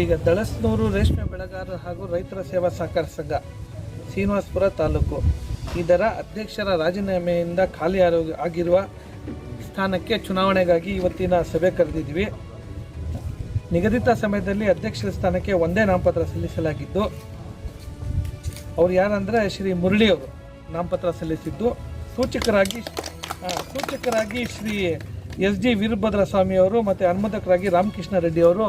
ಈಗ ದಳಸ್ನೂರು ರೇಷ್ಮೆ ಬೆಳೆಗಾರರು ಹಾಗೂ ರೈತರ ಸೇವಾ ಸಹಕಾರ ಸಂಘ, ಶ್ರೀನಿವಾಸಪುರ ತಾಲೂಕು. ಇದರ ಅಧ್ಯಕ್ಷರ ರಾಜೀನಾಮೆಯಿಂದ ಖಾಲಿ ಆಗಿರುವ ಸ್ಥಾನಕ್ಕೆ ಚುನಾವಣೆಗಾಗಿ ಇವತ್ತಿನ ಸಭೆ ಕರೆದಿದ್ವಿ. ನಿಗದಿತ ಸಮಯದಲ್ಲಿ ಅಧ್ಯಕ್ಷರ ಸ್ಥಾನಕ್ಕೆ ಒಂದೇ ನಾಮಪತ್ರ ಸಲ್ಲಿಸಲಾಗಿದ್ದು, ಅವ್ರು ಯಾರಂದರೆ ಶ್ರೀ ಮುರಳಿಯವರು ನಾಮಪತ್ರ ಸಲ್ಲಿಸಿದ್ದು. ಸೂಚಕರಾಗಿ ಸೂಚಕರಾಗಿ ಶ್ರೀ ಎಸ್ ಜಿ ವೀರಭದ್ರ ಸ್ವಾಮಿ ಅವರು ಮತ್ತು ಅನುಮೋದಕರಾಗಿ ರಾಮಕೃಷ್ಣ ರೆಡ್ಡಿ ಅವರು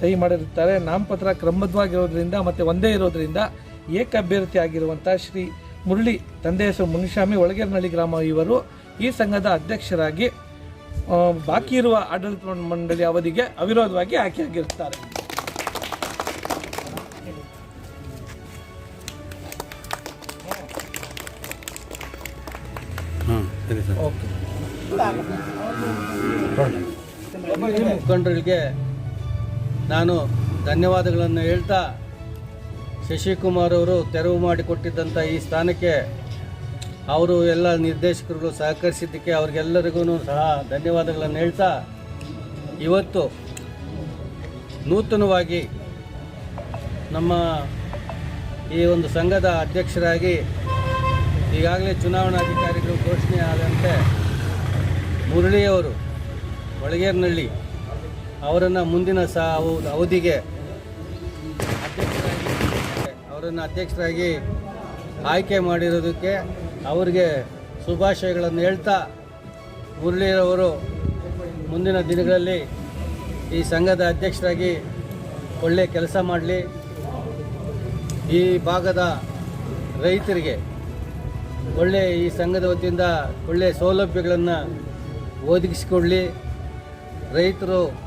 ಸಹಿ ಮಾಡಿರುತ್ತಾರೆ. ನಾಮಪತ್ರ ಕ್ರಮಬದ್ಧವಾಗಿರೋದ್ರಿಂದ ಮತ್ತು ಒಂದೇ ಇರೋದ್ರಿಂದ ಏಕ ಅಭ್ಯರ್ಥಿ ಆಗಿರುವಂಥ ಶ್ರೀ ಮುರಳಿ ತಂದೆ ಹೆಸರು ಮುನಿಸ್ವಾಮಿ ಒಳಗೇರನಹಳ್ಳಿ ಗ್ರಾಮ ಇವರು ಈ ಸಂಘದ ಅಧ್ಯಕ್ಷರಾಗಿ ಬಾಕಿ ಇರುವ ಆಡಳಿತ ಮಂಡಳಿ ಅವಧಿಗೆ ಅವಿರೋಧವಾಗಿ ಆಯ್ಕೆಯಾಗಿರುತ್ತಾರೆ. ಹಾಂ ಸರಿ ಸರ್. ಓಕೆ. ಈ ಮುಖಂಡರಿಗೆ ನಾನು ಧನ್ಯವಾದಗಳನ್ನು ಹೇಳ್ತಾ ಶಶಿಕುಮಾರ್ ಅವರು ತೆರವು ಮಾಡಿಕೊಟ್ಟಿದ್ದಂಥ ಈ ಸ್ಥಾನಕ್ಕೆ ಅವರು ಎಲ್ಲ ನಿರ್ದೇಶಕರುಗಳು ಸಹಕರಿಸಿದ್ದಕ್ಕೆ ಅವ್ರಿಗೆಲ್ಲರಿಗೂ ಸಹ ಧನ್ಯವಾದಗಳನ್ನು ಹೇಳ್ತಾ ಇವತ್ತು ನೂತನವಾಗಿ ನಮ್ಮ ಈ ಒಂದು ಸಂಘದ ಅಧ್ಯಕ್ಷರಾಗಿ ಈಗಾಗಲೇ ಚುನಾವಣಾಧಿಕಾರಿಗಳು ಘೋಷಣೆ ಆದಂತೆ ಮುರಳಿಯವರು ಒಳಗೇರ್ನಳ್ಳಿ ಅವರನ್ನು ಮುಂದಿನ ಸ ಅವ- ಅವಧಿಗೆ ಅವರನ್ನು ಅಧ್ಯಕ್ಷರಾಗಿ ಆಯ್ಕೆ ಮಾಡಿರೋದಕ್ಕೆ ಅವರಿಗೆ ಶುಭಾಶಯಗಳನ್ನು ಹೇಳ್ತಾ ಮುರಳಿಯವರು ಮುಂದಿನ ದಿನಗಳಲ್ಲಿ ಈ ಸಂಘದ ಅಧ್ಯಕ್ಷರಾಗಿ ಒಳ್ಳೆ ಕೆಲಸ ಮಾಡಲಿ. ಈ ಭಾಗದ ರೈತರಿಗೆ ಒಳ್ಳೆ ಈ ಸಂಘದ ವತಿಯಿಂದ ಒಳ್ಳೆಯ ಸೌಲಭ್ಯಗಳನ್ನು ಒದಗಿಸಿಕೊಡಲಿ. ರೈತರು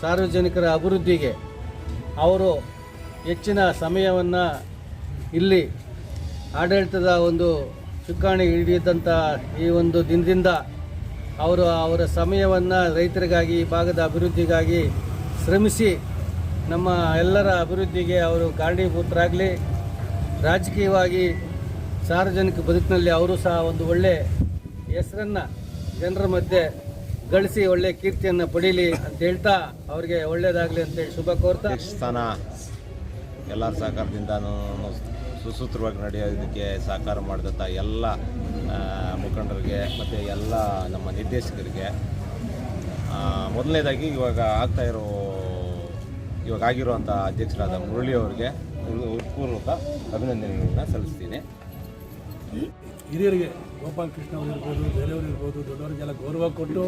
ಸಾರ್ವಜನಿಕರ ಅಭಿವೃದ್ಧಿಗೆ ಅವರು ಹೆಚ್ಚಿನ ಸಮಯವನ್ನು ಇಲ್ಲಿ ಆಡಳಿತದ ಒಂದು ಚುಕ್ಕಾಣಿ ಹಿಡಿದಂಥ ಈ ಒಂದು ದಿನದಿಂದ ಅವರು ಅವರ ಸಮಯವನ್ನು ರೈತರಿಗಾಗಿ, ಈ ಭಾಗದ ಅಭಿವೃದ್ಧಿಗಾಗಿ ಶ್ರಮಿಸಿ ನಮ್ಮ ಎಲ್ಲರ ಅಭಿವೃದ್ಧಿಗೆ ಅವರು ಕಾರಣೀಭೂತರಾಗಲಿ. ರಾಜಕೀಯವಾಗಿ ಸಾರ್ವಜನಿಕ ಬದುಕಿನಲ್ಲಿ ಅವರು ಸಹ ಒಂದು ಒಳ್ಳೆ ಹೆಸರನ್ನು ಜನರ ಮಧ್ಯೆ ಗಳಿಸಿ ಒಳ್ಳೆ ಕೀರ್ತಿಯನ್ನು ಪಡೀಲಿ ಅಂತ ಹೇಳ್ತಾ ಅವರಿಗೆ ಒಳ್ಳೆಯದಾಗಲಿ ಅಂತೇಳಿ ಶುಭ ಕೋರ್ತಾ. ಸ್ಥಾನ ಎಲ್ಲರ ಸಹಕಾರದಿಂದ ಸುಸೂತ್ರವಾಗಿ ನಡೆಯೋದಕ್ಕೆ ಸಹಕಾರ ಮಾಡಿದಂಥ ಎಲ್ಲ ಮುಖಂಡರಿಗೆ ಮತ್ತು ಎಲ್ಲ ನಮ್ಮ ನಿರ್ದೇಶಕರಿಗೆ ಮೊದಲನೇದಾಗಿ ಇವಾಗ ಆಗ್ತಾ ಇರೋ ಇವಾಗ ಆಗಿರುವಂಥ ಅಧ್ಯಕ್ಷರಾದ ಮುರಳಿ ಅವರಿಗೆ ಹೃತ್ಪೂರ್ವಕ ಅಭಿನಂದನೆಗಳನ್ನ ಸಲ್ಲಿಸ್ತೀನಿ. ಹಿರಿಯರಿಗೆ ಗೋಪಾಲಕೃಷ್ಣ ಅವರು ಇರ್ಬೋದು ಬೇರೆಯವರು ಇರ್ಬೋದು ದೊಡ್ಡವರಿಗೆಲ್ಲ ಗೌರವ ಕೊಟ್ಟು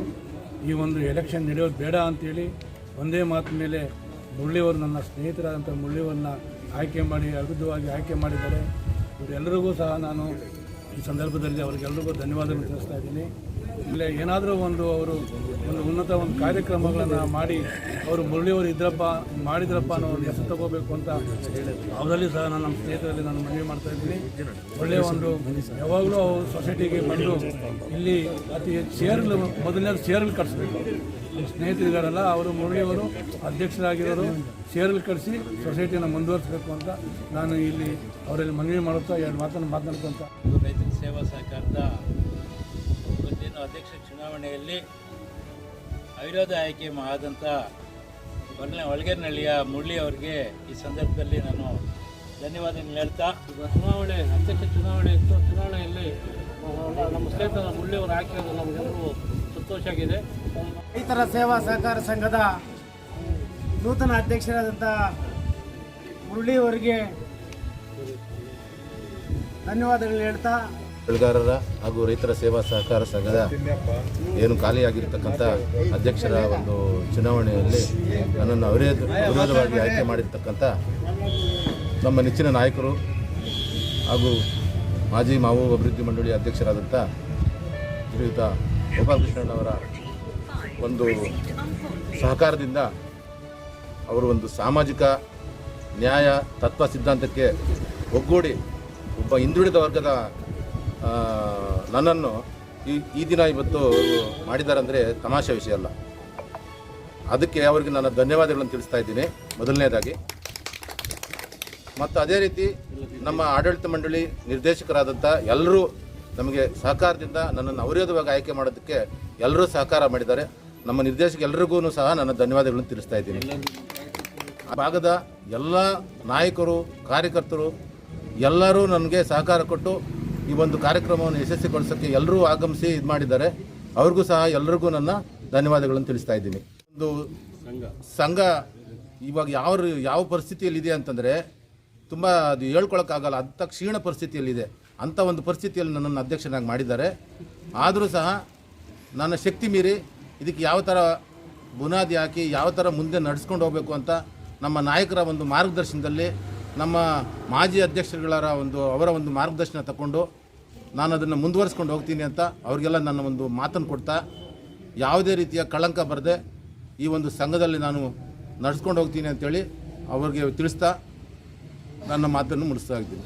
ಈ ಒಂದು ಎಲೆಕ್ಷನ್ ನಡೆಯೋದು ಬೇಡ ಅಂತೇಳಿ ಒಂದೇ ಮಾತು ಮೇಲೆ ಮುರಳಿಯವರು ನನ್ನ ಸ್ನೇಹಿತರಾದಂಥ ಮುರಳಿಯವ್ರನ್ನ ಆಯ್ಕೆ ಮಾಡಿ ಅಭಿವೃದ್ಧವಾಗಿ ಆಯ್ಕೆ ಮಾಡಿದ್ದಾರೆ. ಇವರೆಲ್ಲರಿಗೂ ಸಹ ನಾನು ಈ ಸಂದರ್ಭದಲ್ಲಿ ಅವರಿಗೆಲ್ಲರಿಗೂ ಧನ್ಯವಾದಗಳು ತಿಳಿಸ್ತಾ ಇದ್ದೀನಿ. ಆಮೇಲೆ ಏನಾದರೂ ಒಂದು ಅವರು ಒಂದು ಉನ್ನತ ಒಂದು ಕಾರ್ಯಕ್ರಮಗಳನ್ನು ಮಾಡಿ, ಅವರು ಮುರಳಿಯವರು ಇದ್ರಪ್ಪ, ಮಾಡಿದ್ರಪ್ಪ ಅನ್ನೋ ಒಂದು ಹೆಸರು ತಗೋಬೇಕು ಅಂತ ಅವರಲ್ಲಿ ಸಹ ನಾನು ನಮ್ಮ ಸ್ನೇಹಿತರಲ್ಲಿ ನಾನು ಮನವಿ ಮಾಡ್ತಾ ಇದ್ದೀನಿ. ಒಳ್ಳೆಯ ಒಂದು ಯಾವಾಗಲೂ ಅವರು ಸೊಸೈಟಿಗೆ ಬಂದು ಇಲ್ಲಿ ಅತಿ ಹೆಚ್ಚು ಶೇರ್ಗಳು ಮೊದಲನೇದು ಚೇರ್ಗಳು ಕಟ್ಸ್ಬೇಕು. ನಮ್ಮ ಸ್ನೇಹಿತರಿಗಾರಲ್ಲ ಅವರು ಮುರಳಿಯವರು ಅಧ್ಯಕ್ಷರಾಗಿರೋರು ಚೇರ್ಗಳು ಕಟ್ಸಿ ಸೊಸೈಟಿಯನ್ನು ಮುಂದುವರಿಸಬೇಕು ಅಂತ ನಾನು ಇಲ್ಲಿ ಅವರಲ್ಲಿ ಮನವಿ ಮಾಡುತ್ತಾ ಎರಡು ಮಾತನ್ನು ಮಾತನಾಡ್ಕೊಂತ ರೈತರ ಸೇವಾ ಸಹಕಾರದ ಅಧ್ಯಕ್ಷ ಚುನಾವಣೆಯಲ್ಲಿ ಅವಿರೋಧ ಆಯ್ಕೆ ಆದಂಥ ಒಳ್ಳೆ ಒಳಗೇನಹಳ್ಳಿಯ ಮುರಳಿ ಅವರಿಗೆ ಈ ಸಂದರ್ಭದಲ್ಲಿ ನಾನು ಧನ್ಯವಾದಗಳು ಹೇಳ್ತಾ ಚುನಾವಣೆ, ಅಧ್ಯಕ್ಷ ಚುನಾವಣೆ ಇತ್ತು, ಚುನಾವಣೆಯಲ್ಲಿ ನಮ್ಮ ಮುರಳಿ ಅವರು ಹಾಕಿರೋದು ನಮಗೆಲ್ಲರೂ ಸಂತೋಷ ಆಗಿದೆ. ರೈತರ ಸೇವಾ ಸಹಕಾರ ಸಂಘದ ನೂತನ ಅಧ್ಯಕ್ಷರಾದಂಥ ಮುರಳಿ ಅವರಿಗೆ ಧನ್ಯವಾದಗಳು ಹೇಳ್ತಾ ಬೆಳೆಗಾರರ ಹಾಗೂ ರೈತರ ಸೇವಾ ಸಹಕಾರ ಸಂಘದ ಏನು ಖಾಲಿಯಾಗಿರ್ತಕ್ಕಂಥ ಅಧ್ಯಕ್ಷರ ಒಂದು ಚುನಾವಣೆಯಲ್ಲಿ ನನ್ನನ್ನು ಅವರೇ ಅವಿರೋಧವಾಗಿ ಆಯ್ಕೆ ಮಾಡಿರ್ತಕ್ಕಂಥ ನಮ್ಮ ನೆಚ್ಚಿನ ನಾಯಕರು ಹಾಗೂ ಮಾಜಿ ಮಾವು ಅಭಿವೃದ್ಧಿ ಮಂಡಳಿ ಅಧ್ಯಕ್ಷರಾದಂಥ ಶ್ರೀಯುತ ಗೋಪಾಲಕೃಷ್ಣಣ್ಣವರ ಒಂದು ಸಹಕಾರದಿಂದ ಅವರು ಒಂದು ಸಾಮಾಜಿಕ ನ್ಯಾಯ ತತ್ವ ಸಿದ್ಧಾಂತಕ್ಕೆ ಒಗ್ಗೂಡಿ ಒಬ್ಬ ಹಿಂದುಳಿದ ವರ್ಗದ ನನ್ನನ್ನು ಈ ಈ ದಿನ ಇವತ್ತು ಮಾಡಿದ್ದಾರೆ ಅಂದರೆ ತಮಾಷೆ ವಿಷಯ ಅಲ್ಲ. ಅದಕ್ಕೆ ಅವರಿಗೆ ನನ್ನ ಧನ್ಯವಾದಗಳನ್ನು ತಿಳಿಸ್ತಾ ಇದ್ದೀನಿ. ಮೊದಲನೇದಾಗಿ, ಮತ್ತು ಅದೇ ರೀತಿ ನಮ್ಮ ಆಡಳಿತ ಮಂಡಳಿ ನಿರ್ದೇಶಕರಾದಂಥ ಎಲ್ಲರೂ ನಮಗೆ ಸಹಕಾರದಿಂದ ನನ್ನನ್ನು ಅವರೋಧವಾಗಿ ಆಯ್ಕೆ ಮಾಡೋದಕ್ಕೆ ಎಲ್ಲರೂ ಸಹಕಾರ ಮಾಡಿದ್ದಾರೆ. ನಮ್ಮ ನಿರ್ದೇಶಕ ಎಲ್ರಿಗೂ ಸಹ ನನ್ನ ಧನ್ಯವಾದಗಳನ್ನು ತಿಳಿಸ್ತಾ ಇದ್ದೀನಿ. ಭಾಗದ ಎಲ್ಲ ನಾಯಕರು, ಕಾರ್ಯಕರ್ತರು ಎಲ್ಲರೂ ನನಗೆ ಸಹಕಾರ ಕೊಟ್ಟು ಈ ಒಂದು ಕಾರ್ಯಕ್ರಮವನ್ನು ಯಶಸ್ವಿಗೊಳಿಸೋಕ್ಕೆ ಎಲ್ಲರೂ ಆಗಮಿಸಿ ಇದು ಮಾಡಿದ್ದಾರೆ. ಅವ್ರಿಗೂ ಸಹ ಎಲ್ಲರಿಗೂ ನನ್ನ ಧನ್ಯವಾದಗಳನ್ನು ತಿಳಿಸ್ತಾ ಇದ್ದೀನಿ. ಒಂದು ಸಂಘ ಇವಾಗ ಯಾವ ಯಾವ ಪರಿಸ್ಥಿತಿಯಲ್ಲಿದೆ ಅಂತಂದರೆ ತುಂಬ ಅದು ಹೇಳ್ಕೊಳಕ್ಕಾಗಲ್ಲ, ಅಂಥ ಕ್ಷೀಣ ಪರಿಸ್ಥಿತಿಯಲ್ಲಿದೆ. ಅಂಥ ಒಂದು ಪರಿಸ್ಥಿತಿಯಲ್ಲಿ ನನ್ನನ್ನು ಅಧ್ಯಕ್ಷನಾಗಿ ಮಾಡಿದ್ದಾರೆ. ಆದರೂ ಸಹ ನನ್ನ ಶಕ್ತಿ ಮೀರಿ ಇದಕ್ಕೆ ಯಾವ ಥರ ಬುನಾದಿ ಹಾಕಿ, ಯಾವ ಥರ ಮುಂದೆ ನಡೆಸ್ಕೊಂಡು ಹೋಗಬೇಕು ಅಂತ ನಮ್ಮ ನಾಯಕರ ಒಂದು ಮಾರ್ಗದರ್ಶನದಲ್ಲಿ ನಮ್ಮ ಮಾಜಿ ಅಧ್ಯಕ್ಷರುಗಳ ಒಂದು ಅವರ ಒಂದು ಮಾರ್ಗದರ್ಶನ ತಗೊಂಡು ನಾನು ಅದನ್ನು ಮುಂದುವರಿಸ್ಕೊಂಡು ಹೋಗ್ತೀನಿ ಅಂತ ಅವರಿಗೆಲ್ಲ ನನ್ನ ಒಂದು ಮಾತನ್ನು ಕೊಡ್ತಾ ಯಾವುದೇ ರೀತಿಯ ಕಳಂಕ ಬರದೆ ಈ ಒಂದು ಸಂಘದಲ್ಲಿ ನಾನು ನಡೆಸ್ಕೊಂಡು ಹೋಗ್ತೀನಿ ಅಂತೇಳಿ ಅವ್ರಿಗೆ ತಿಳಿಸ್ತಾ ನನ್ನ ಮಾತನ್ನು ಮುಗಿಸ್ತಾ ಇದ್ದೀನಿ.